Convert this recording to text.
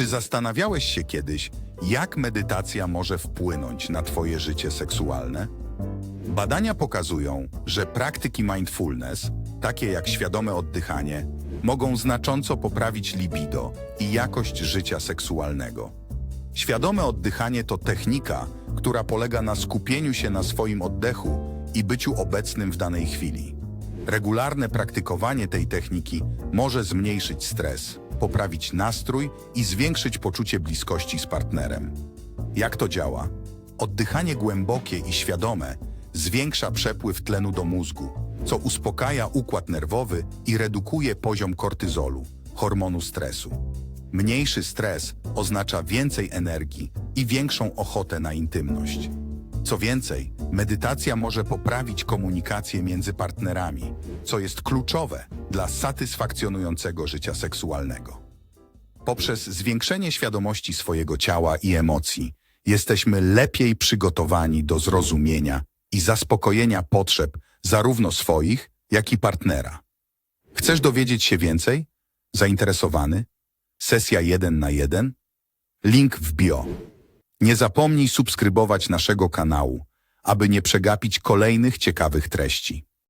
Czy zastanawiałeś się kiedyś, jak medytacja może wpłynąć na Twoje życie seksualne? Badania pokazują, że praktyki mindfulness, takie jak świadome oddychanie, mogą znacząco poprawić libido i jakość życia seksualnego. Świadome oddychanie to technika, która polega na skupieniu się na swoim oddechu i byciu obecnym w danej chwili. Regularne praktykowanie tej techniki może zmniejszyć stres, poprawić nastrój i zwiększyć poczucie bliskości z partnerem. Jak to działa? Oddychanie głębokie i świadome zwiększa przepływ tlenu do mózgu, co uspokaja układ nerwowy i redukuje poziom kortyzolu, hormonu stresu. Mniejszy stres oznacza więcej energii i większą ochotę na intymność. Co więcej, medytacja może poprawić komunikację między partnerami, co jest kluczowe dla satysfakcjonującego życia seksualnego. Poprzez zwiększenie świadomości swojego ciała i emocji, jesteśmy lepiej przygotowani do zrozumienia i zaspokojenia potrzeb zarówno swoich, jak i partnera. Chcesz dowiedzieć się więcej? Zainteresowany? Sesja 1 na 1? Link w bio. Nie zapomnij subskrybować naszego kanału, aby nie przegapić kolejnych ciekawych treści.